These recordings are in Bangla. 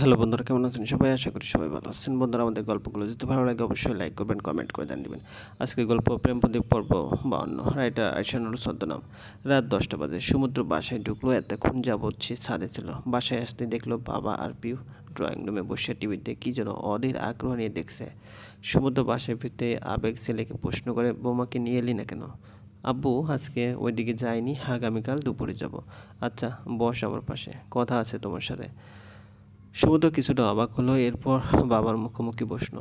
হ্যালো বন্ধুরা, কেমন আছেন? সবাই আশা করি সবাই ভালো আছেন। বন্ধুরা, আমাদের গল্পগুলো যদি ভালো লাগে, অবশ্যই লাইক করবেন কমেন্ট করে জানিয়ে আজকে গল্প প্রেম প্রদীপ পর্ব বাউন্ন। রাইটার আইসানুর ছদ্মনাম। রাত দশটা বাজে। সমুদ্র বাসায় ঢুকলো, এতক্ষণ যাবৎ সে ছাদে ছিল। বাসায় আসতে দেখল বাবা আর পিউ ড্রয়িং রুমে বসে টিভিতে কী যেন অধীর আগ্রহ নিয়ে দেখছে। সমুদ্র বাসায় ফিরতে আবেগ ছেলেকে প্রশ্ন করে, বৌমাকে নিয়ে এলি না কেন? আব্বু, আজকে ওইদিকে যায়নি আগামীকাল দুপুরে যাব। আচ্ছা বস আমার পাশে। কথা আছে তোমার সাথে। সমুদ্র কিছুটা অবাক হলো, এরপর বাবার মুখোমুখি বসল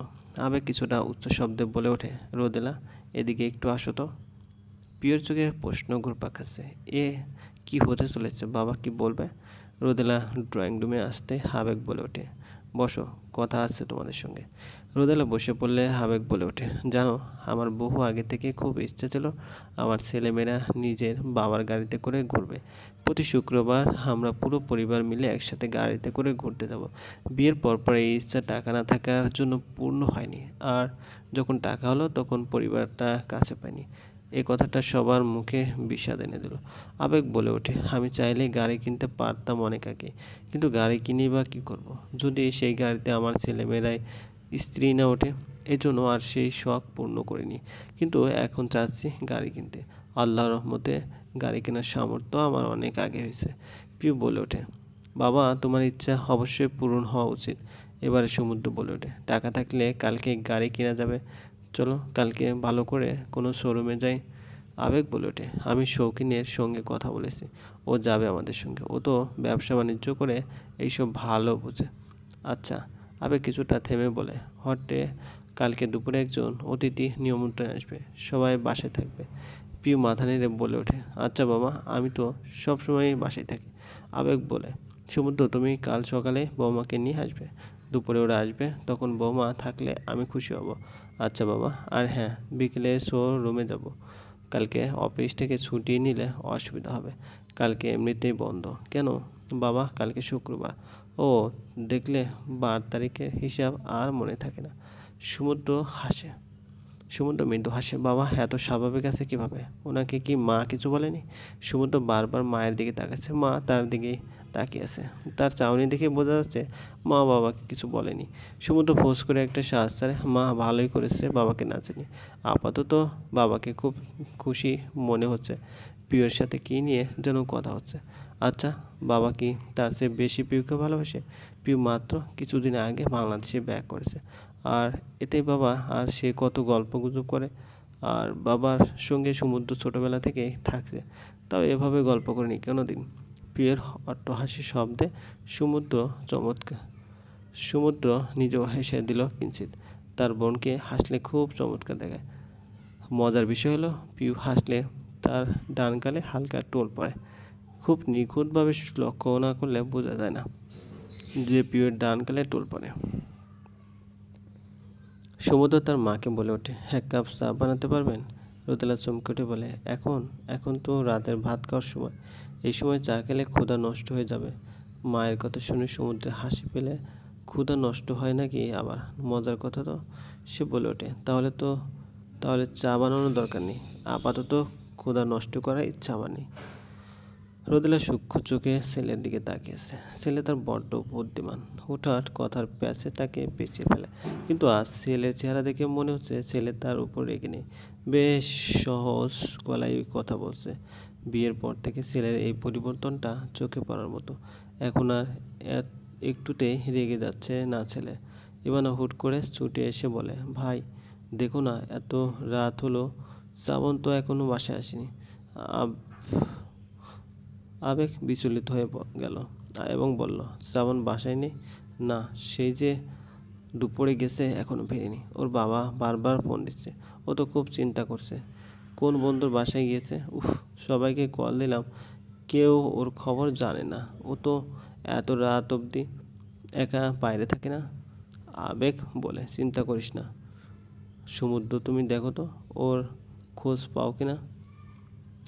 আবেগ কিছুটা উচ্চ শব্দে বলে ওঠে, রোদেলা, এদিকে একটু আসো তো। পিওর চোখে প্রশ্ন ঘুরপাক খাচ্ছে, এ কি হতে চলেছে, বাবা কি বলবে? রোদেলা ড্রয়িং রুমে আসতে আবেগ বলে ওঠে। বসো, কথা আছে তোমাদের সঙ্গে। রোদেলা বসে পড়লে হাবেক বলে ওঠে, জানো, আমার বহু আগে থেকে খুব ইচ্ছে ছিল আমার ছেলেমেয়েরা নিজের বাবার গাড়িতে করে ঘুরবে। প্রতি শুক্রবার আমরা পুরো পরিবার মিলে একসাথে গাড়িতে করে ঘুরতে যাব। বিয়ের পর পর এই ইচ্ছা টাকা না থাকার জন্য পূর্ণ হয়নি, আর যখন টাকা হলো তখন পরিবারটা কাছে পায়নি। এই কথাটা সবার মুখে বিষাদ এনে দিল। আবেগ বলে ওঠে, আমি চাইলে গাড়ি কিনতে পারতাম অনেক আগে কিন্তু গাড়ি কিনি বা কী করব। যদি সেই গাড়িতে আমার ছেলেমেয়েরাই স্ত্রী না ওঠে, এজন্য আর সেই শখ পূর্ণ করিনি। কিন্তু এখন চাচ্ছি গাড়ি কিনতে। আল্লাহর রহমতে গাড়ি কেনার সামর্থ্য আমার অনেক আগে হয়েছে। পিউ বলে ওঠে, বাবা, তোমার ইচ্ছা অবশ্যই পূরণ হওয়া উচিত। এবারে সমুদ্র বলে ওঠে, টাকা থাকলে কালকে গাড়ি কেনা যাবে। চলো কালকে ভালো করে কোনো শোরুমে যাই। আবেগ বলে ওঠে। আমি শৌখিনের সঙ্গে কথা বলেছি। ও যাবে আমাদের সঙ্গে। ও তো ব্যবসা বাণিজ্য করে এইসব ভালো বোঝে। আচ্ছা আবেগ কিছুটা থেমে বলে, হটে, কালকে দুপুরে একজন অতিথি নিয়মন্ত্রণে আসবে। সবাই বাসায় থাকবে। পিউ মাথা নেড়ে বলে ওঠে আচ্ছা বাবা, আমি তো সবসময়ই বাসায় থাকি। আবেগ বলে, সমুদ্র, তুমি কাল সকালে বৌমাকে নিয়ে আসবে। দুপুরে ওরা আসবে, তখন বৌমা থাকলে আমি খুশি হব। আচ্ছা বাবা, আর হ্যাঁ বিকেলে শো রুমে যাব। কালকে অফিস থেকে ছুটি নিলে অসুবিধা হবে। কালকে এমনিতেই বন্ধ। কেন? বাবা, কালকে শুক্রবার। ও, দেখলে বার তারিখের হিসাব আর মনে থাকে না। সমুদ্র হাসে। সমুদ্র মৃদু হাসে। বাবা, এত স্বাভাবিক আছে কীভাবে? ওনাকে কি মা কিছু বলেনি? সমুদ্র বারবার মায়ের দিকে তাকাচ্ছে। মা তার দিকেই তাকিয়ে আছে তার চাউনি দেখে বোঝা যাচ্ছে মা বাবাকে কিছু বলেনি। সমুদ্র ফোঁস করে একটা শ্বাস ছাড়ে মা, ভালোই করেছে, বাবাকে না চিনি। আপাতত বাবাকে খুব খুশি মনে হচ্ছে পিওর সাথে কী নিয়ে যেন কথা হচ্ছে। আচ্ছা বাবা কি তার চেয়ে বেশি পিউকে ভালোবাসে? পিউ মাত্র কিছুদিন আগে বাংলাদেশে ব্যাক করেছে। আর এতে বাবা, আর সে কত গল্প গুজব করে? আর বাবার সঙ্গে সমুদ্র ছোটোবেলা থেকে থাকছে, তাও এভাবে গল্প করেনি, কোনো দিন? প্রিয়ের অট্টহাসি শব্দে সমুদ্র চমৎকার। সমুদ্র নিজেও হেসে দিল কিঞ্চিত তার বোনকে হাসলে খুব চমৎকার দেখায়। মজার বিষয় হলো, পিউ হাসলে তার ডান গালে হালকা টোল পড়ে। খুব নিখুঁতভাবে লক্ষ্য না করলে বোঝা যায় না যে পিউয়ের ডান গালে টোল পড়ে। সমুদ্র তার মাকে বলে ওঠে, এক কাপ চা বানাতে পারবেন? রোদেলা চমকে উঠে বলে, এখন এখন তো রাতের ভাত খাওয়ার সময়। এই সময় চা খেলে ক্ষুধা নষ্ট হয়ে যাবে। মায়ের কথা শুনে সমুদ্রে হাসি পেলে, ক্ষুধা নষ্ট হয় নাকি আবার? মজার কথা তো। সে বলে ওঠে, তাহলে তো, তাহলে চা বানানোর দরকার নেই। আপাতত ক্ষুধা নষ্ট করার ইচ্ছা আমার নেই। রোদেলা সূক্ষ্ম চোখে ছেলের দিকে তাকিয়েছে। ছেলে তার বড্ড বুদ্ধিমান। হুটহাট কথার প্যাচে তাকে পেঁচিয়ে ফেলে। কিন্তু আজ ছেলের চেহারা দেখে মনে হচ্ছে ছেলে তার উপর রেগে নেই। বেশ সহজ গলায় কথা বলছে। বিয়ের পর থেকে ছেলের এই পরিবর্তনটা চোখে পড়ার মতো। এখন আর একটুতেই রেগে যাচ্ছে না ছেলে। ইবানা হুট করে ছুটে এসে বলে, ভাই, দেখো না, এত রাত হলো। শ্রাবণ তো এখনও বাসায় আসেনি। আবেগ বিচলিত হয়ে গেল। এবং বলল, শ্রাবণ বাসায় নেই? না, সেই যে দুপুরে গেছে এখনও ফেরেনি। ওর বাবা বারবার ফোন দিচ্ছে। ও তো খুব চিন্তা করছে। কোন বন্ধুর বাসায় গিয়েছে? উফ, সবাইকে কল দিলাম। কেউ ওর খবর জানে না। ও তো এত রাত অবধি একা বাইরে থাকে না। আবেগ বলে, চিন্তা করিস না। সমুদ্র, তুমি দেখো তো, ওর খোঁজ পাও কি না?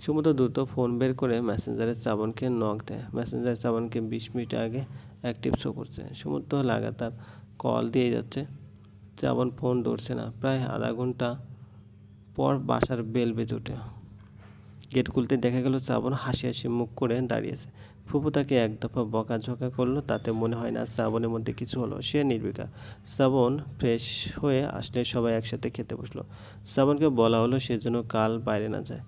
সমুদ্র দ্রুত ফোন বের করে মেসেঞ্জারের চাবনকে নক দেয়। মেসেঞ্জার চাবনকে বিশ মিনিট আগে অ্যাক্টিভ শো করছে। সমুদ্র লাগাতার কল দিয়ে যাচ্ছে। চাবন ফোন ধরছে না। প্রায় আধা ঘণ্টা পর বাসার বেল বেজে ওঠে। গেট খুলতে দেখা গেল চাবন হাসি হাসি মুখ করে দাঁড়িয়েছে ফুপু তাকে এক দফা বকাঝকা করল, তাতে মনে হয় না শ্রাবণের মধ্যে কিছু হলো। সে নির্বিকার। শ্রাবণ ফ্রেশ হয়ে আসলে সবাই একসাথে খেতে বসল। শ্রাবণকে বলা হলো সে যেন কাল বাইরে না যায়।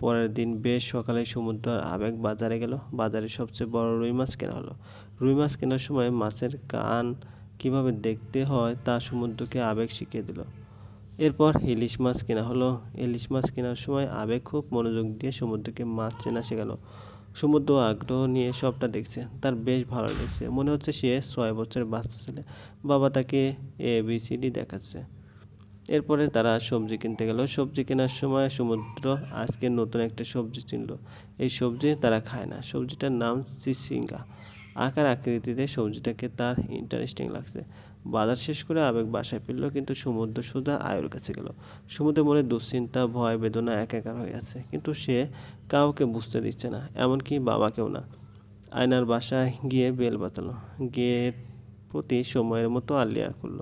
পরের দিন বেশ সকালে সমুদ্র আর আবেগ বাজারে গেল। বাজারে সবচেয়ে বড় রুই মাছ কেনা হলো। রুই মাছ কেনার সময় মাছের কান কীভাবে দেখতে হয় তা সমুদ্রকে আবেগ শিখিয়ে দিল। এরপর ইলিশ মাছ কেনা হলো। ইলিশ মাছ কেনার সময় আবেগ খুব মনোযোগ দিয়ে সমুদ্রকে মাছ চেনা শেখালো। সমুদ্র আগ্রহ নিয়ে সবটা দেখছে। তার বেশ ভালো লাগছে। মনে হচ্ছে সে ছয় বছরের বাচ্চা ছেলে। বাবা তাকে এ বি সি ডি দেখাচ্ছে। এরপরে তারা সবজি কিনতে গেল। সবজি কেনার সময় সমুদ্র আজকে নতুন একটা সবজি চিনল। এই সবজি তারা খায় না। সবজিটার নাম চিচিঙ্গা আকার আকৃতিতে সবজিটাকে তার ইন্টারেস্টিং লাগছে। বাজার শেষ করে আবেগ বাসায় ফিরল, কিন্তু সমুদ্র সোজা আয়ুর কাছে গেল। সমুদ্রে মনে দুশ্চিন্তা, ভয়, বেদনা একাকার হয়ে আছে। কিন্তু সে কাউকে বুঝতে দিচ্ছে না, এমনকি বাবাকেও না। আয়নার বাসায় গিয়ে বেল বাতালো গিয়ে প্রতি সময়ের মতো আলিয়া করল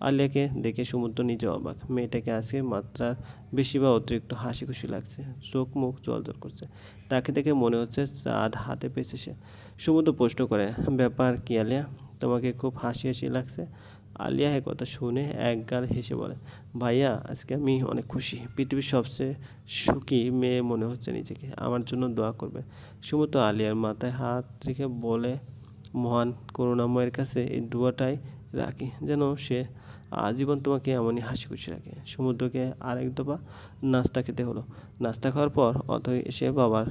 আলিয়াকে দেখে সমুদ্র নিজে অবাক। মেয়েটাকে আজকে মাত্রার বেশি বা অতিরিক্ত হাসি খুশি লাগছে। চোখ মুখ জল জলজল করছে। তাকে দেখে মনে হচ্ছে চাঁদ হাতে পেয়েছে সে। সমুদ্র প্রশ্ন করে, ব্যাপার কি আলিয়া? তোমাকে খুব হাসি হাসি লাগছে? আলিয়া এ কথা শুনে এক গাল হেসে বলে, ভাইয়া, আজকে আমি অনেক খুশি। পৃথিবীর সবচেয়ে সুখী মেয়ে মনে হচ্ছে নিজেকে। আমার জন্য দোয়া করবে। সমুদ্র আলিয়ার মাথায় হাত রেখে বলে, মহান করুণাময়ের কাছে এই দোয়াটাই রাখি। যেন সে আজীবন তোমাকে এমনই হাসি খুশি রাখে। সমুদ্রকে আরেক দফা নাস্তা খেতে হলো। নাস্তা খাওয়ার পর অথই এসে বাবার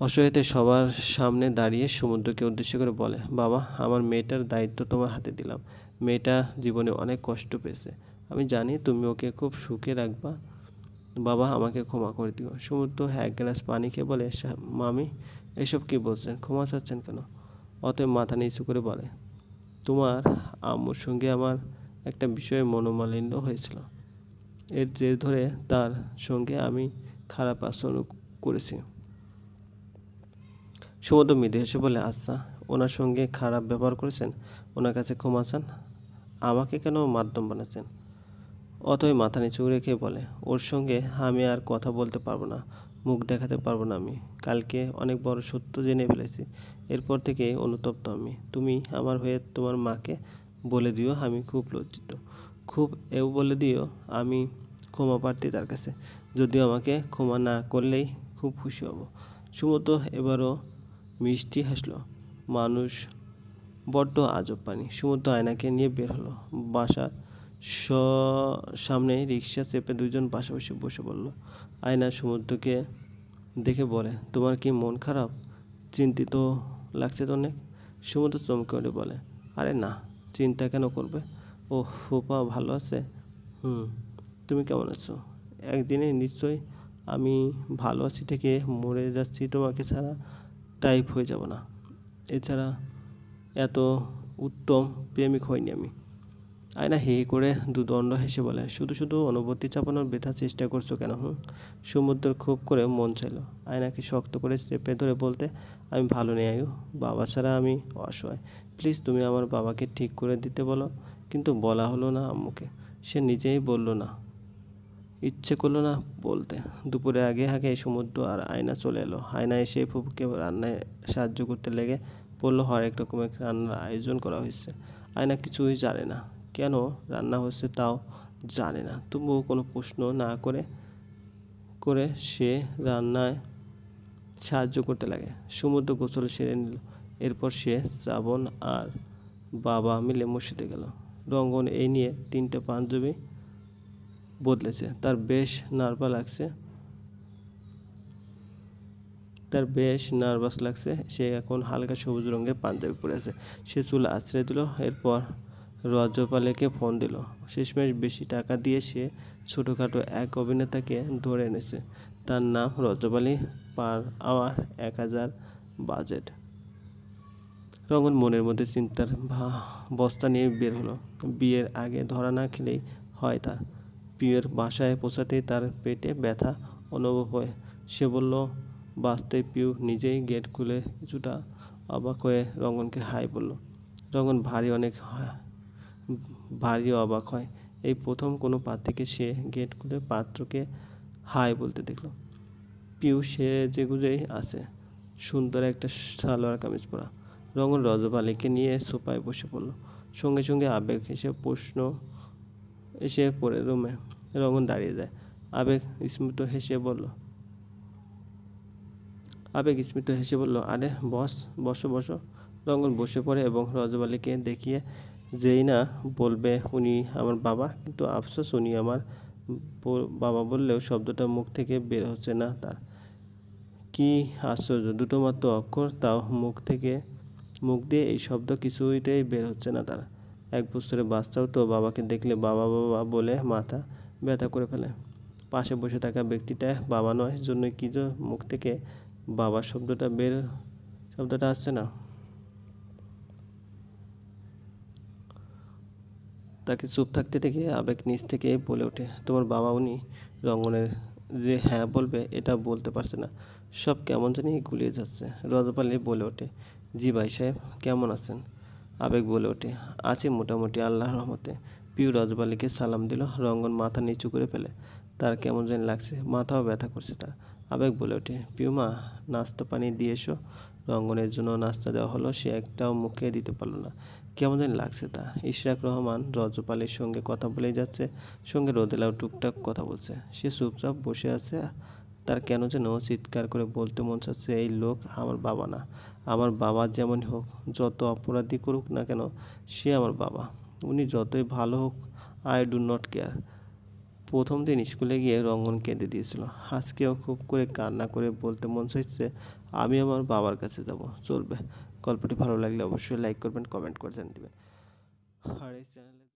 অসহায়তে সবার সামনে দাঁড়িয়ে সমুদ্রকে উদ্দেশ্য করে বলে, বাবা, আমার মেয়েটার দায়িত্ব তোমার হাতে দিলাম। মেয়েটা জীবনে অনেক কষ্ট পেয়েছে। আমি জানি তুমি ওকে খুব সুখে রাখবা। বাবা, আমাকে ক্ষমা করে দিও। সমুদ্র এক গ্লাস পানি খেয়ে বলে মামি, এসব কি বলছেন? ক্ষমা চাচ্ছেন কেন? অতএব মাথা নিচু করে বলে, তোমার আম্মুর সঙ্গে আমার একটা বিষয়ে মনোমালিন্য হয়েছিল। এর জের ধরে তার সঙ্গে আমি খারাপ আচরণ করেছি। সমুদ্র মৃদু হেসে বলে আচ্ছা ওনার সঙ্গে খারাপ ব্যবহার করেছেন? ওনার কাছে ক্ষমা চান? আমাকে কেন মাধ্যম বানাচ্ছেন? অতই মাথা নিচু রেখে বলে, ওর সঙ্গে আমি আর কথা বলতে পারব না, মুখ দেখাতে পারব না আমি। কালকে অনেক বড় সত্য জেনে ফেলেছি। এরপর থেকে অনুতপ্ত আমি। তুমি আমার হয়ে তোমার মাকে বলে দিও, আমি খুব লজ্জিত। খুব এও বলে দিও, আমি ক্ষমা প্রার্থী তার কাছে। যদিও আমাকে ক্ষমা না করলেই খুব খুশি হব। সমুদ্র এবারও মিষ্টি হাসলো। মানুষ বড্ড আজব পানি সমুদ্র আয়নাকে নিয়ে বের হলো। বাসার স সামনে রিক্সা চেপে দুজন পাশাপাশি বসে পড়ল। আয়না সমুদ্রকে দেখে বলে, তোমার কি মন খারাপ? চিন্তিত লাগছে তো অনেক? সমুদ্র চমকে উঠে বলে, আরে না। চিন্তা কেন করবে? ও ফুপা ভালো আছে? হুম, তুমি কেমন আছো? একদিনে নিশ্চয়ই আমি ভালো আছি থেকে মরে যাচ্ছি তোমাকে ছাড়া, টাইপ হয়ে যাব না। এছাড়া এত উত্তম প্রেমিক হইনি আমি। আয়না হে করে দুদণ্ড হেসে বলে, শুধু শুধু অনুভূতি চাপানোর বৃথা চেষ্টা করছ কেন, হুম? সমুদ্র খুব করে মন চাইলো। আয়নাকে শক্ত করে চেপে ধরে বলতে, আমি ভালো নেই আয়ু, বাবা ছাড়া আমি অসহায়। প্লিজ তুমি আমার বাবাকে ঠিক করে দিতে বলো। কিন্তু বলা হলো না আম্মুকে। সে নিজেই বলল না। ইচ্ছে করল না বলতে। দুপুরে আগে আগে সমুদ্র আর আয়না চলে এলো। আয়না এসে ফুপুকে রান্নায় সাহায্য করতে লেগে বলল, হরেক রকমের রান্নার আয়োজন করা হয়েছে। আয়না কিছুই জানে না। কেন রান্না হচ্ছে তাও জানে না। তবুও কোনো প্রশ্ন না করে করে সে রান্নায় সাহায্য করতে লাগে। সমুদ্র গোসল সেরে নিল। এরপর সে শ্রাবণ আর বাবা মিলে মসজিদে গেল। রঙ্গন এই নিয়ে তিনটে পাঞ্জাবি বদলেছে। তার বেশ নার্ভা লাগছে, তার বেশ নার্ভাস লাগছে। সে এখন হালকা সবুজ রঙের পাঞ্জাবি পরে আছে। সে চুল আছড়ে দিল। এরপর রজপালেকে ফোন দিল। শেষমেশ বেশি টাকা দিয়ে সে ছোটোখাটো এক অভিনেতাকে ধরে এনেছে। তার নাম রজপালি পার আওয়ার এক হাজার বাজেট। রঙন মনের মধ্যে চিন্তার বস্তা নিয়ে বের হলো। বিয়ের আগে ধরা না খেলেই হয় তার। পিউয়ের বাসায় পৌঁছাতেই তার পেটে ব্যথা অনুভব হয়। সে বলল, বাঁচতে পিউ নিজেই গেট খুলে কিছুটা অবাক হয়ে রঙ্গনকে হাই বলল। রঙ্গন ভারী অনেক ভারী অবাক হয়। এই প্রথম কোনো পাত্রীকে সে গেট খুলে পাত্রকে হাই বলতে দেখল। পিউ, সে যে গুজেই আছে। সুন্দর একটা সালোয়ার কামিজ পরা। রঙন রজবালিকে নিয়ে সোফায় বসে পড়ল। সঙ্গে সঙ্গে আবেগ এসে প্রশ্ন এসে পড়ে রুমে। রঙন দাঁড়িয়ে যায়। আবেগ স্মিত হেসে বলল, আবেগ স্মিত হেসে বলল, আরে বস, বসো বসো। রঙ্গন বসে পড়ে এবং রজবালিকে দেখিয়ে যেই না বলবে উনি আমার বাবা, কিন্তু আফসোস উনি আমার বাবা বললেও শব্দটা মুখ থেকে বের হচ্ছে না তার। কি আশ্চর্য দুটো মাত্র অক্ষর, তাও মুখ থেকে মুখ দিয়ে এই শব্দ কিছুইতেই বের হচ্ছে না তার। এক বছরের বাচ্চাও তো বাবাকে দেখলে বাবা বাবা বলে মাথা ব্যথা করে ফেলে। পাশে বসে থাকা ব্যক্তিটা বাবা নয় জন্য কি যে মুখ থেকে বাবার শব্দটা বের, শব্দটা আসছে না। তাকে চুপ থাকতে দেখে আবেগ নিচ থেকে বলে ওঠে, তোমার বাবা উনি রঙ্গনের যে হ্যাঁ বলবে, এটা বলতে পারছে না। সব কেমন জানি গুলিয়ে যাচ্ছে। রজপালি বলে ওঠে, জি ভাই সাহেব, কেমন আছেন? আবেগ বলে ওঠে, আছি মোটামুটি আল্লাহর রহমতে। পিউ রজপালিকে সালাম দিল, রঙ্গন মাথা নিচু করে ফেলে, তার কেমন জানি লাগছে, মাথাও ব্যথা করছে তার। আবেগ বলে ওঠে পিউমা নাস্তা পানি দিয়ে এসো। রঙ্গনের জন্য নাস্তা দেওয়া হলো, সে একটাও মুখে দিতে পারল না। কেমন জানি লাগছে তা। ইশরাক রহমান রজপালির সঙ্গে কথা বলেই যাচ্ছে, সঙ্গে রোদেলাও টুকটাক কথা বলছে। সে চুপচাপ বসে আছে, তার কেন যেন চিৎকার করে বলতে মন চাচ্ছে, এই লোক আমার বাবা না। আমার বাবা যেমন হোক, যত অপরাধী করুক না কেন, সে আমার বাবা। উনি যতই ভালো হোক, আই ডু নট কেয়ার। প্রথম দিন স্কুলে গিয়ে রঙ্গন কেঁদে দিয়েছিল। আজকেও খুব করে কান্না করে বলতে মন চাইছে, আমি আমার বাবার কাছে যাব, চলবে। গল্পটি ভালো লাগলে অবশ্যই লাইক করবেন কমেন্ট করে জানিয়ে দেবেন। আর এই চ্যানেলে